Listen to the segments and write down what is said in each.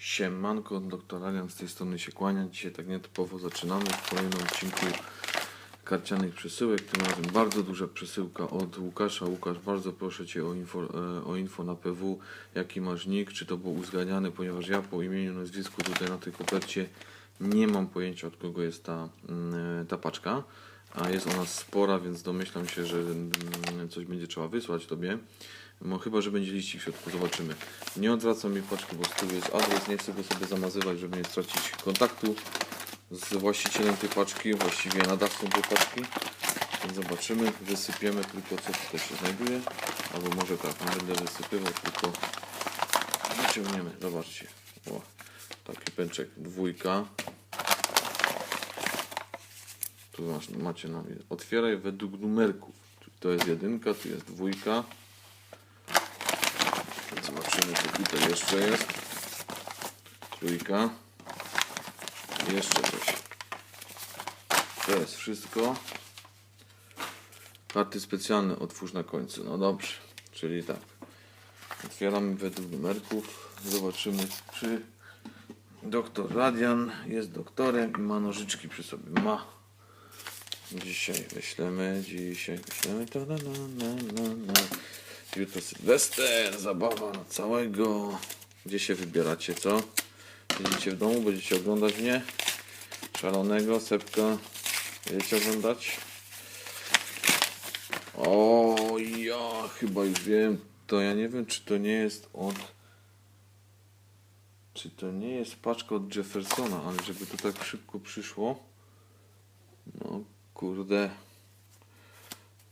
Siemanko, doktor Arian z tej strony się kłania. Dzisiaj tak nietypowo zaczynamy w kolejnym odcinku karcianych przesyłek. Tym razem bardzo duża przesyłka od Łukasza. Łukasz, bardzo proszę Cię o info, e, o info na PW, jaki masz nick, czy to było uzgadniane, ponieważ ja po imieniu, nazwisku tutaj na tej kopercie nie mam pojęcia od kogo jest ta, mm, ta paczka. A jest ona spora, więc domyślam się, że mm, coś będzie trzeba wysłać Tobie. No chyba, że będzie liścik w środku, zobaczymy. Nie odwracam mi paczki, bo z tyłu jest adres, nie chcę go sobie zamazywać, żeby nie stracić kontaktu z właścicielem tej paczki, właściwie nadawcą tej paczki. Więc zobaczymy, wysypiemy tylko co tutaj się znajduje. Albo może tak, nie będę wysypywał, tylko wyciągniemy. Zobaczcie. O, taki pęczek dwójka. Tu masz, macie na Otwieraj według numerków. To jest jedynka, tu jest dwójka. Zobaczymy, co tutaj jeszcze jest. Trójka. Jeszcze coś. To jest wszystko. Karty specjalne otwórz na końcu. No dobrze. Czyli tak. Otwieramy według numerków. Zobaczymy, czy doktor Radian jest doktorem i ma nożyczki przy sobie. Ma. Dzisiaj wyślemy, dzisiaj wyślemy. Ta, na, na, na, na. Jutro Sylwester, zabawa na całego. Gdzie się wybieracie, co? Siedzicie w domu, będziecie oglądać mnie? Szalonego, sepka. Będziecie oglądać? O, ja chyba już wiem. To ja nie wiem, czy to nie jest od... Czy to nie jest paczka od Jeffersona, ale żeby to tak szybko przyszło. No, kurde.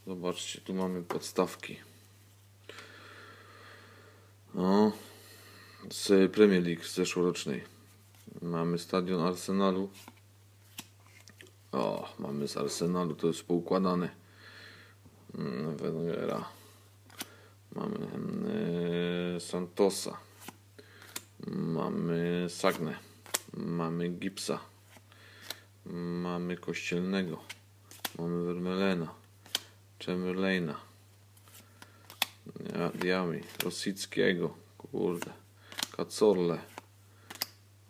Zobaczcie, tu mamy podstawki. No, z Premier League z zeszłorocznej. Mamy stadion Arsenalu. O, mamy z Arsenalu, to jest poukładane. Mm, Wengera. Mamy e, Santosa. Mamy Sagnę. Mamy Gipsa. Mamy Kościelnego. Mamy Vermelena. Chamberlaina. Diami, Rosickiego, kurde, Kacorle,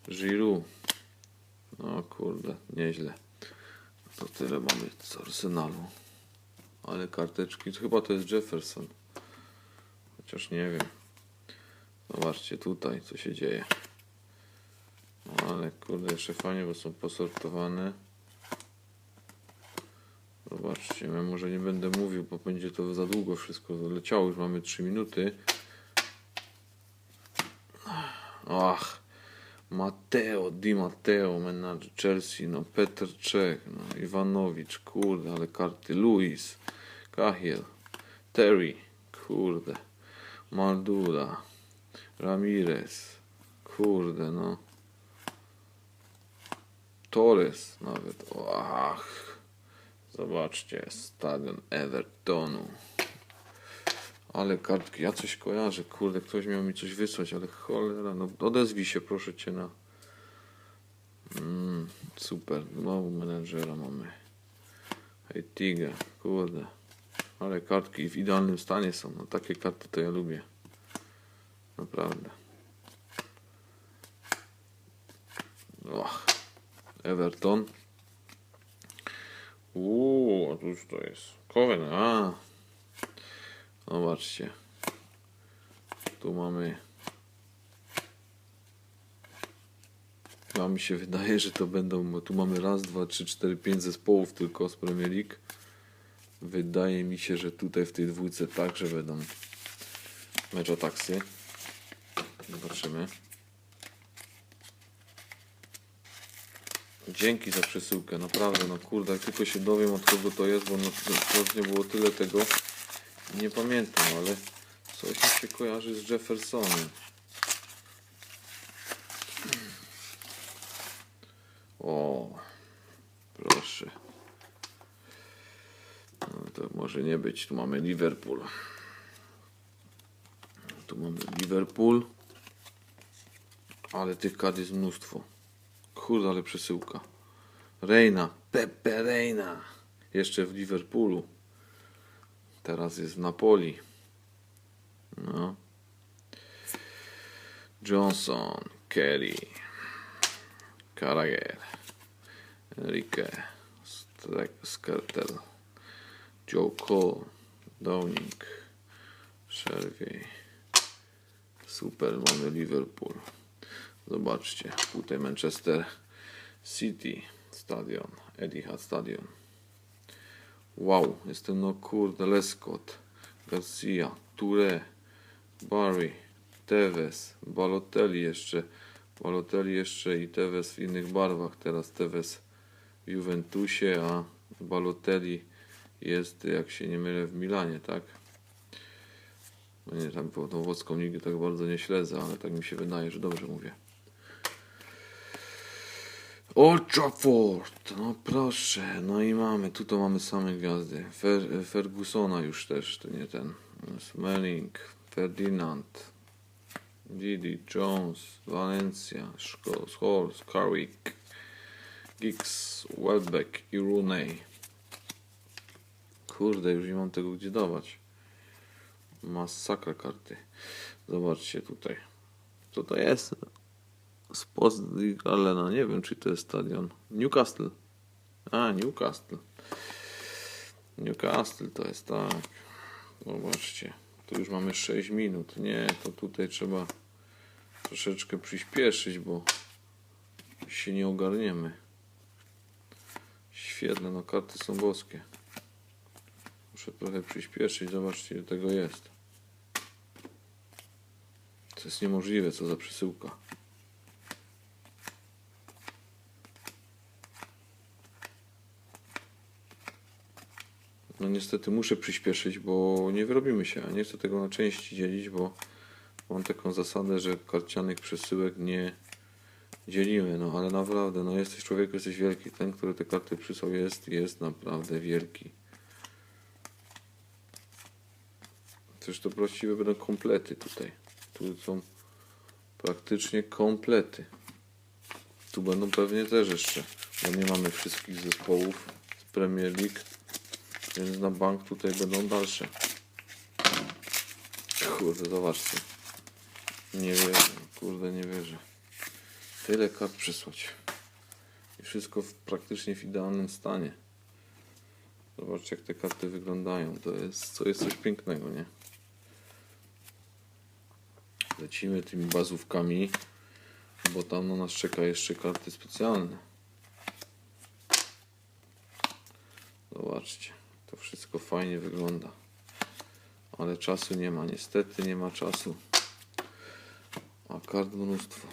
Giroud, no kurde, nieźle. To tyle mamy z Arsenalu. Ale karteczki, chyba to jest Jefferson. Chociaż nie wiem. Zobaczcie tutaj, co się dzieje. No, ale kurde, jeszcze fajnie, bo są posortowane. Zobaczcie, ja może nie będę mówił, bo będzie to za długo wszystko leciało. Już mamy 3 minuty. Ach, Mateo, Di Matteo, menadżer Chelsea, no Petr Czech, no Iwanowicz, kurde, ale karty, Luis, Cahill, Terry, kurde, Maldula, Ramirez, kurde, no. Torres nawet, ach. Zobaczcie, stadion Evertonu. Ale kartki, ja coś kojarzę, kurde, ktoś miał mi coś wysłać, ale cholera, no odezwij się proszę cię na... Mm, super, znowu menedżera mamy. Hej, Tiga, kurde. Ale kartki w idealnym stanie są, no takie karty to ja lubię. Naprawdę. Och, Everton. Uuu, a cóż to jest? Kowen, a. Zobaczcie. Tu mamy. Chyba mi się wydaje, że to będą, tu mamy raz, dwa, trzy, cztery, pięć zespołów tylko z Premier League. Wydaje mi się, że tutaj w tej dwójce także będą meczotaksy. Zobaczymy. Dzięki za przesyłkę, naprawdę, no kurde, jak tylko się dowiem od kogo to jest, bo no, nie było tyle tego, nie pamiętam, ale coś mi się kojarzy z Jeffersonem. O, proszę. No, to może nie być, tu mamy Liverpool. Tu mamy Liverpool, ale tych kart jest mnóstwo. Kurde, ale przesyłka. Reina, Pepe Reina. Jeszcze w Liverpoolu. Teraz jest w Napoli. No. Johnson, Kerry, Carragher, Enrique, Skertel, Joe Cole, Downing, Sherway. Super, mamy Liverpool. Zobaczcie, tutaj Manchester City Stadion, Etihad Stadion. Wow, jestem no kurde, Lescott, Garcia, Touré, Barry, Tevez, Balotelli jeszcze, Balotelli jeszcze i Tevez w innych barwach. Teraz Tevez w Juventusie, a Balotelli jest, jak się nie mylę, w Milanie, tak? No nie, tam tą włoską nigdy tak bardzo nie śledzę, ale tak mi się wydaje, że dobrze mówię. Old Trafford, no proszę, no i mamy, tu to mamy same gwiazdy. Fer, Fergusona już też, to nie ten. Smelling, Ferdinand, Didi, Jones, Valencia, Scholes, Carrick, Giggs, Welbeck i Rooney. Kurde, już nie mam tego gdzie dawać. Masakra karty. Zobaczcie tutaj. Co to jest? Spot ale no nie wiem czy to jest stadion. Newcastle. A, Newcastle. Newcastle to jest tak. Zobaczcie. Tu już mamy 6 minut. Nie, to tutaj trzeba troszeczkę przyspieszyć, bo się nie ogarniemy. Świetne, no karty są boskie. Muszę trochę przyspieszyć. Zobaczcie, ile tego jest. To jest niemożliwe, co za przesyłka. Niestety muszę przyspieszyć, bo nie wyrobimy się, a nie chcę tego na części dzielić, bo mam taką zasadę, że karcianych przesyłek nie dzielimy, no ale naprawdę, no jesteś człowiek, jesteś wielki. Ten, który te karty przysłał jest, jest naprawdę wielki. Też to właściwie będą komplety tutaj. Tu są praktycznie komplety. Tu będą pewnie też jeszcze, bo nie mamy wszystkich zespołów z Premier League. Więc na bank tutaj będą dalsze. Kurde, zobaczcie. Nie wierzę, kurde, nie wierzę. Tyle kart przysłać. I wszystko w, praktycznie w idealnym stanie. Zobaczcie, jak te karty wyglądają. To jest, to jest coś pięknego, nie? Lecimy tymi bazówkami, bo tam na nas czeka jeszcze karty specjalne. Zobaczcie, to wszystko fajnie wygląda. Ale czasu nie ma, niestety nie ma czasu. A kart mnóstwo.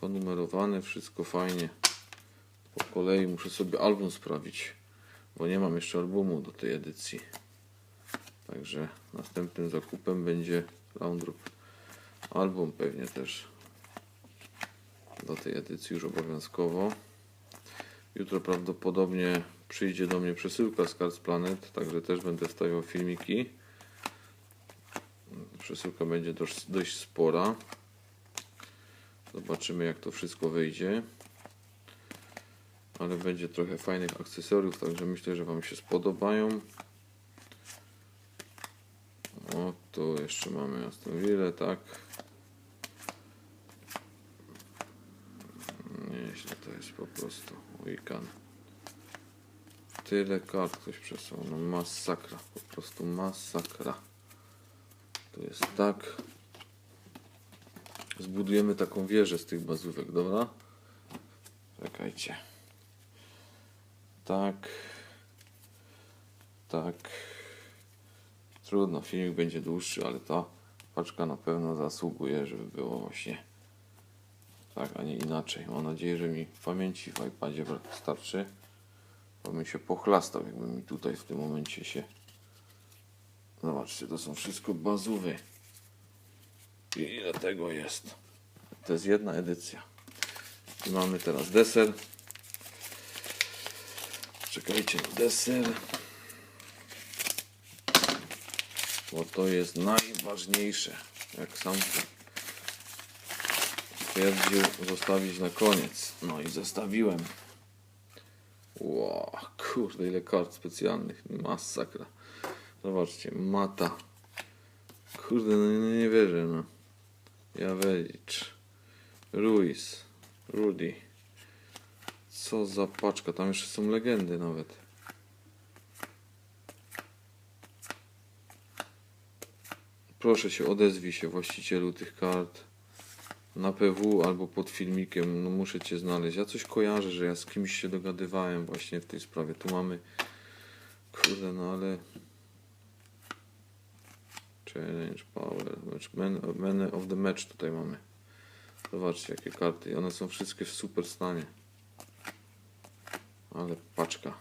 Ponumerowane, wszystko fajnie. Po kolei muszę sobie album sprawić, bo nie mam jeszcze albumu do tej edycji. Także następnym zakupem będzie Roundup. Album pewnie też do tej edycji już obowiązkowo. Jutro prawdopodobnie przyjdzie do mnie przesyłka z Cards Planet, także też będę wstawiał filmiki. Przesyłka będzie dość, dość spora. Zobaczymy jak to wszystko wyjdzie. Ale będzie trochę fajnych akcesoriów, także myślę, że Wam się spodobają. O, tu jeszcze mamy Aston Villa, tak. Nieźle to jest po prostu weekend. Tyle kart ktoś przesunął, no masakra, po prostu masakra. To jest tak. Zbudujemy taką wieżę z tych bazówek, dobra? Czekajcie. Tak. Tak. Trudno, filmik będzie dłuższy, ale ta paczka na pewno zasługuje, żeby było właśnie tak, a nie inaczej. Mam nadzieję, że mi pamięci w iPadzie starczy, bo bym się pochlastał, jakby mi tutaj w tym momencie się... Zobaczcie, to są wszystko bazówy. I ile tego jest? To jest jedna edycja. I mamy teraz deser. Czekajcie, deser. Bo to jest najważniejsze. Jak sam stwierdził zostawić na koniec. No i zostawiłem. Wow, kurde, ile kart specjalnych. Masakra. Zobaczcie, Mata. Kurde, no nie, nie wierzę, no. Jawelic. Ruiz. Rudy. Co za paczka, tam jeszcze są legendy nawet. Proszę się, odezwij się właścicielu tych kart. Na PW albo pod filmikiem, no muszę cię znaleźć. Ja coś kojarzę, że ja z kimś się dogadywałem właśnie w tej sprawie. Tu mamy. Kurde, no ale. Challenge, Power, match, man, man of the Match tutaj mamy. Zobaczcie jakie karty. I One są wszystkie w super stanie. Ale paczka.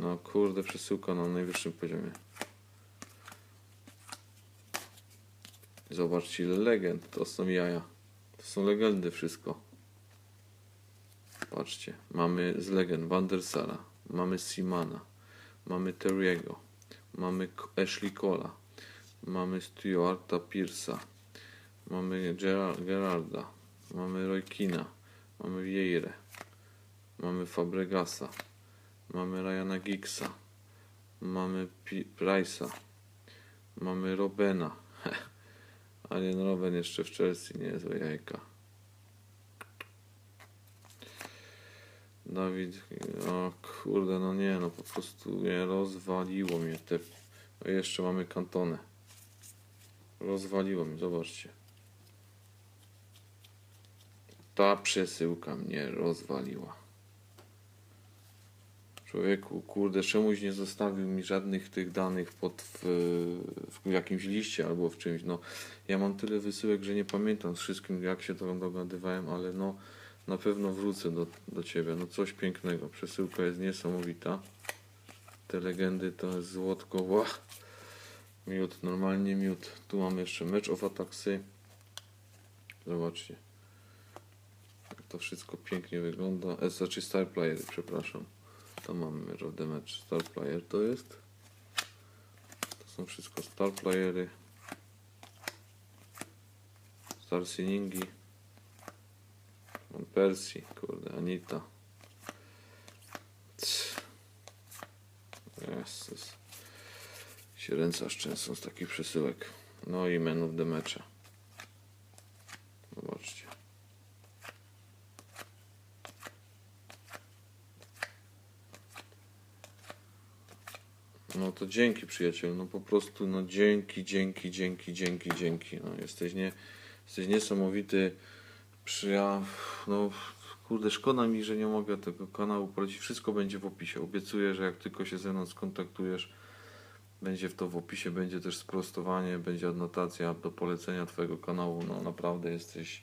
No kurde, przesyłka na najwyższym poziomie. Zobaczcie ile legend. To są jaja. Są legendy wszystko. Patrzcie. Mamy z legend Van der Sara. Mamy Simana. Mamy Terriego. Mamy Ashley Cola. Mamy Stuarta Pearsa. Mamy Gerard, Gerarda. Mamy Roykina. Mamy Vieirę. Mamy Fabregasa. Mamy Ryana Giggsa. Mamy Price'a. Mamy Robena. Alien Robben jeszcze w Chelsea, niezłe jajka. Dawid, o kurde, no nie, no po prostu nie, rozwaliło mnie te... O, jeszcze mamy kantonę. Rozwaliło mnie, zobaczcie. Ta przesyłka mnie rozwaliła. Człowieku, kurde, czemuś nie zostawił mi żadnych tych danych pod w, w jakimś liście albo w czymś. No, ja mam tyle wysyłek, że nie pamiętam z wszystkim, jak się to dogadywałem, ale no, na pewno wrócę do, do ciebie. No, coś pięknego. Przesyłka jest niesamowita. Te legendy to jest złotko. Ła. Miód, normalnie miód. Tu mamy jeszcze Match of Attacksy. Zobaczcie. Jak to wszystko pięknie wygląda. Znaczy Star Player, przepraszam. To mamy the Match. Star Player to jest. To są wszystko Star Playery. Star Siningi. Persie, kurde, Anita. Jezus. Się ręce aż często z takich przesyłek. No i men of the. Zobaczcie. No to dzięki przyjacielu, no po prostu no dzięki, dzięki, dzięki, dzięki, dzięki. No jesteś nie, jesteś niesamowity. Przy ja, no kurde, szkoda mi, że nie mogę tego kanału polecić. Wszystko będzie w opisie. Obiecuję, że jak tylko się ze mną skontaktujesz, będzie w to w opisie, będzie też sprostowanie, będzie adnotacja do polecenia Twojego kanału. No naprawdę jesteś,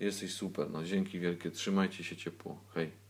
jesteś super. No dzięki wielkie, trzymajcie się ciepło. Hej.